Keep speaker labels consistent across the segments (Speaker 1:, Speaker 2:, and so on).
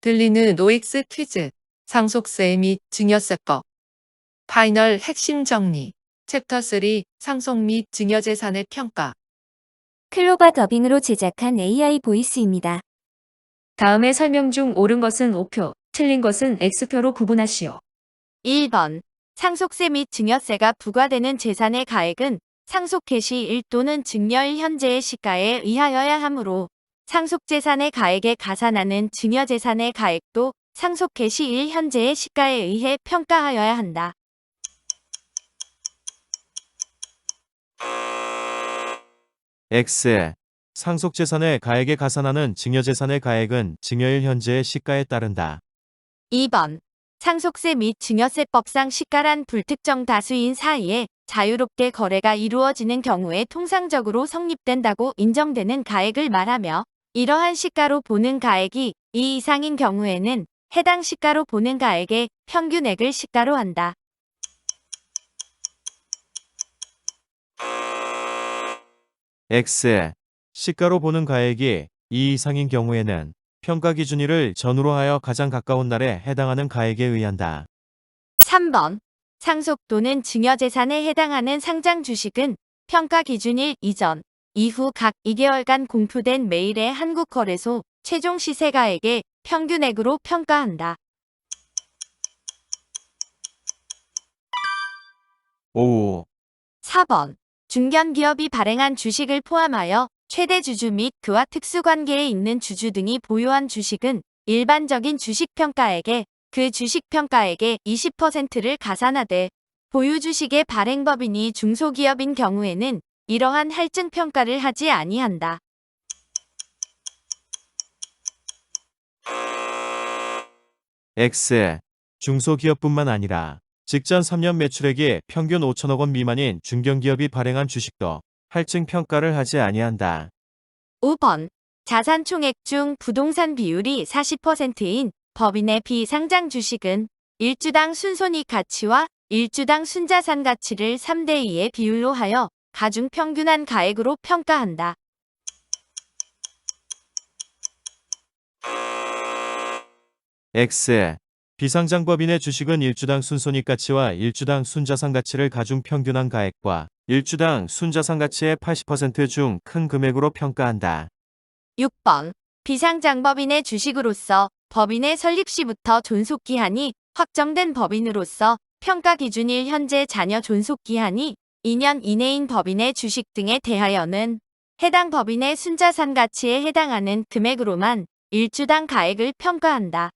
Speaker 1: 들리는 노익스 퀴즈, 상속세 및 증여세법. 파이널 핵심 정리. 챕터 3 상속 및 증여재산의 평가.
Speaker 2: 클로바 더빙으로 제작한 AI 보이스입니다.
Speaker 3: 다음의 설명 중 옳은 것은 O표, 틀린 것은 X표로 구분하시오.
Speaker 4: 1번 상속세 및 증여세가 부과되는 재산의 가액은 상속 개시 1 또는 증여일 현재의 시가에 의하여야 하므로 상속재산의 가액에 가산하는 증여재산의 가액도 상속 개시 1 현재의 시가에 의해 평가하여야 한다.
Speaker 5: X. 상속재산의 가액에 가산하는 증여재산의 가액은 증여일 현재의 시가에 따른다.
Speaker 4: 2번 상속세 및 증여세법상 시가란 불특정 다수인 사이에 자유롭게 거래가 이루어지는 경우에 통상적으로 성립된다고 인정되는 가액을 말하며 이러한 시가로 보는 가액이 이 이상인 경우에는 해당 시가로 보는 가액의 평균액을 시가로 한다.
Speaker 5: X. 시가로 보는 가액이 2 이상인 경우에는 평가 기준일을 전후로 하여 가장 가까운 날에 해당하는 가액에 의한다.
Speaker 4: 3번 상속 또는 증여재산에 해당하는 상장 주식은 평가 기준일 이전, 이후 각 2개월간 공표된 매일의 한국거래소 최종 시세가액의 평균액으로 평가한다.
Speaker 5: 5.
Speaker 4: 4번 중견기업이 발행한 주식을 포함하여 최대 주주 및 그와 특수관계에 있는 주주 등이 보유한 주식은 일반적인 주식평가액에 그 주식평가액의 20%를 가산하되 보유 주식의 발행법인이 중소기업인 경우에는 이러한 할증 평가를 하지 아니한다.
Speaker 5: X. 중소기업뿐만 아니라 직전 3년 매출액이 평균 5천억 원 미만인 중견기업이 발행한 주식도 할증 평가를 하지 아니한다.
Speaker 4: 5번 자산 총액 중 부동산 비율이 40%인 법인의 비상장 주식은 일주당 순손익 가치와 일주당 순자산 가치를 3대 2의 비율로 하여 가중 평균한 가액으로 평가한다.
Speaker 5: X. 비상장법인의 주식은 일주당 순손익 가치와 일주당 순자산 가치를 가중 평균한 가액과 일주당 순자산 가치의 80%중 큰 금액으로 평가한다.
Speaker 4: 6번 비상장법인의 주식으로서 법인의 설립 시부터 존속기한이 확정된 법인으로서 평가 기준일 현재 자녀 존속기한이 2년 이내인 법인의 주식 등에 대하여는 해당 법인의 순자산 가치에 해당하는 금액으로만 일주당 가액을 평가한다.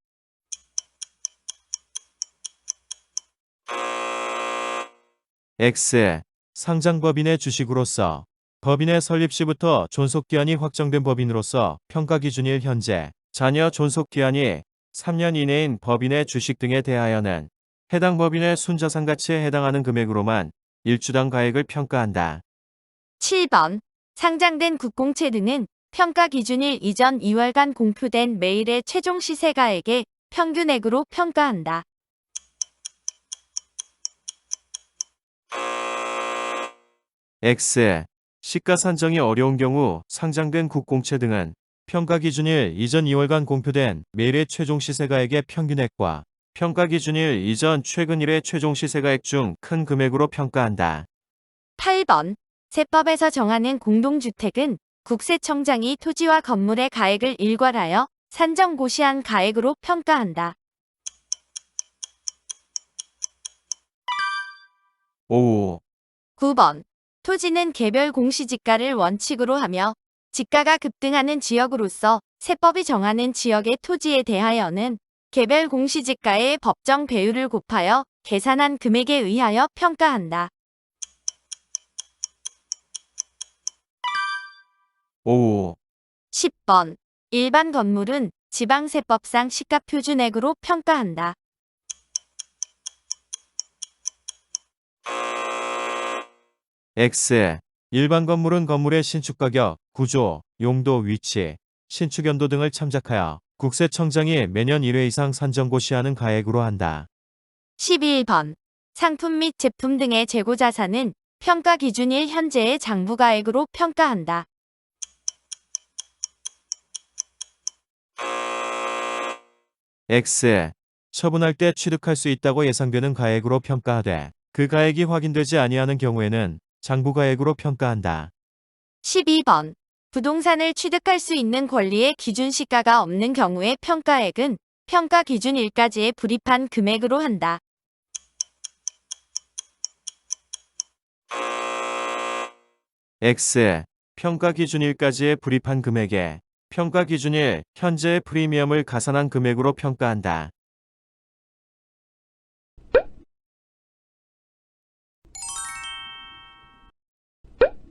Speaker 5: X. 상장법인의 주식으로서 법인의 설립 시부터 존속기한이 확정된 법인으로서 평가 기준일 현재 자녀 존속기한이 3년 이내인 법인의 주식 등에 대하여는 해당 법인의 순자산 가치에 해당하는 금액으로만 일주당 가액을 평가한다.
Speaker 4: 7번 상장된 국공채 등은 평가 기준일 이전 2월간 공표된 매일의 최종 시세가액의 평균액으로 평가한다.
Speaker 5: X. 시가 산정이 어려운 경우 상장된 국공채 등은 평가 기준일 이전 2월간 공표된 매일의 최종 시세가액의 평균액과 평가 기준일 이전 최근 일의 최종 시세가액 중 큰 금액으로 평가한다.
Speaker 4: 8번 세법에서 정하는 공동주택은 국세청장이 토지와 건물의 가액을 일괄하여 산정고시한 가액으로 평가한다.
Speaker 5: 5.
Speaker 4: 9번 토지는 개별 공시지가를 원칙으로 하며 지가가 급등하는 지역으로서 세법이 정하는 지역의 토지에 대하여는 개별 공시지가의 법정 배율을 곱하여 계산한 금액에 의하여 평가한다.
Speaker 5: 5.
Speaker 4: 10번 일반 건물은 지방세법상 시가표준액으로 평가한다.
Speaker 5: X. 일반 건물은 건물의 신축 가격, 구조, 용도, 위치, 신축 연도 등을 참작하여 국세청장이 매년 1회 이상 산정고시하는 가액으로 한다.
Speaker 4: 11번 상품 및 제품 등의 재고자산은 평가 기준일 현재의 장부가액으로 평가한다.
Speaker 5: X. 처분할 때 취득할 수 있다고 예상되는 가액으로 평가하되 그 가액이 확인되지 아니하는 경우에는 장부가액으로 평가한다.
Speaker 4: 12번. 부동산을 취득할 수 있는 권리의 기준 시가가 없는 경우에 평가액은 평가 기준 1까지의 불입한 금액으로 한다.
Speaker 5: X. 평가 기준 일까지의 불입한 금액에 평가 기준 일 현재의 프리미엄을 가산한 금액으로 평가한다.